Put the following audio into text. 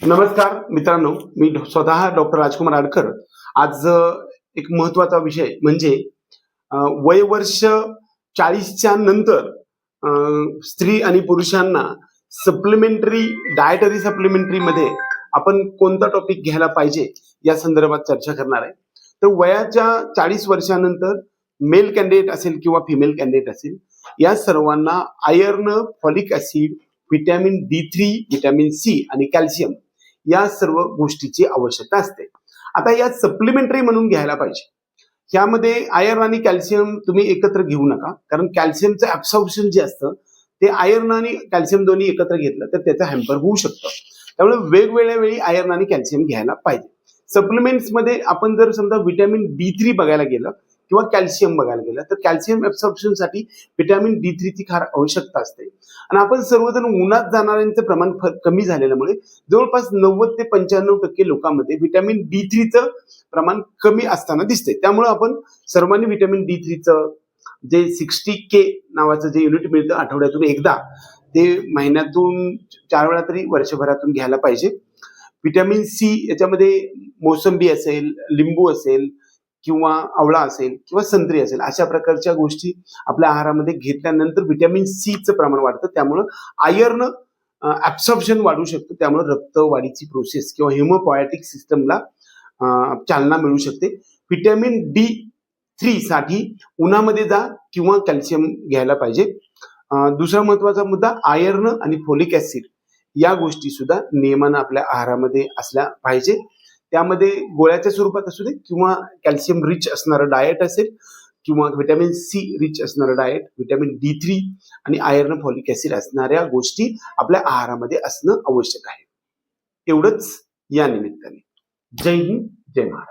नमस्कार मित्रांनो. मी स्वतः डॉक्टर राजकुमार आडकर. आज एक महत्त्वाचा विषय म्हणजे अ, वयवर्ष चाळीसच्या नंतर स्त्री आणि पुरुषांना सप्लिमेंटरी डायटरी सप्लिमेंटरी मध्ये आपण कोणता टॉपिक घ्यायला पाहिजे या संदर्भात चर्चा करणार आहे. तर वयाच्या चाळीस वर्षानंतर मेल कॅन्डिडेट असेल किंवा फिमेल कॅन्डिडेट असेल या सर्वांना iron folic acid vitamin D three vitamin C आणि कॅल्शियम या सर्व गोष्टीची आवश्यकता असते. आता या सप्लिमेंटरी म्हणून घ्यायला पाहिजे. यामध्ये आयर्न आणि कॅल्शियम तुम्ही एकत्र घेऊ नका. कारण कॅल्शियमचं ऍब्सॉर्प्शन जे असतं ते आयर्न आणि कॅल्शियम दोन्ही एकत्र घेतलं तर त्याचं हॅम्पर होऊ शकतं. त्यामुळे वेगवेगळ्या वेळी आयर्न आणि कॅल्शियम घ्यायला पाहिजे. सप्लिमेंट्समध्ये आपण जर समजा व्हिटॅमिन बी थ्री बघायला गेलं किंवा कॅल्शियम बघायला गेलं तर कॅल्शियमसाठी व्हिटॅमिन डी थ्रीची फार आवश्यकता असते. आणि आपण सर्वजण उन्हात जाणाऱ्यांचं प्रमाण कमी झालेल्यामुळे जवळपास नव्वद ते पंच्याण्णव टक्के लोकांमध्ये व्हिटॅमिन डी थ्रीचं प्रमाण कमी असताना दिसते त्यामुळे आपण सर्वांनी व्हिटॅमिन डी थ्रीचं जे सिक्स्टी के नावाचं जे युनिट मिळतं आठवड्यातून एकदा ते महिन्यातून चार वेळा तरी वर्षभरातून घ्यायला पाहिजे. व्हिटॅमिन सी याच्यामध्ये मोसंबी असेल लिंबू असेल किंवा आवळा असेल किंवा संत्री असेल अशा प्रकारच्या गोष्टी आपल्या आहारामध्ये घेतल्यानंतर व्हिटॅमिन सीचं प्रमाण वाढतं. त्यामुळं आयर्न ऍब्सॉर्प्शन वाढू शकतं. त्यामुळे रक्तवाढीची प्रोसेस किंवा हिमोपॉयटिक सिस्टमला चालना मिळू शकते. व्हिटॅमिन डी थ्री साठी उन्हामध्ये जा किंवा कॅल्शियम घ्यायला पाहिजे. दुसरा महत्त्वाचा मुद्दा आयर्न आणि फोलिक ऍसिड या गोष्टी सुद्धा नियमानं आपल्या आहारामध्ये असल्या पाहिजे. त्यामध्ये गोळ्याच्या स्वरूपात असू दे किंवा कॅल्शियम रिच असणारं डाएट असेल किंवा व्हिटॅमिन सी रिच असणारं डाएट व्हिटॅमिन डी थ्री आणि आयर्न फॉलिक ऍसिड असणाऱ्या गोष्टी आपल्या आहारामध्ये असणं आवश्यक आहे. एवढंच या निमित्ताने. जय हिंद जय महाराष्ट्र.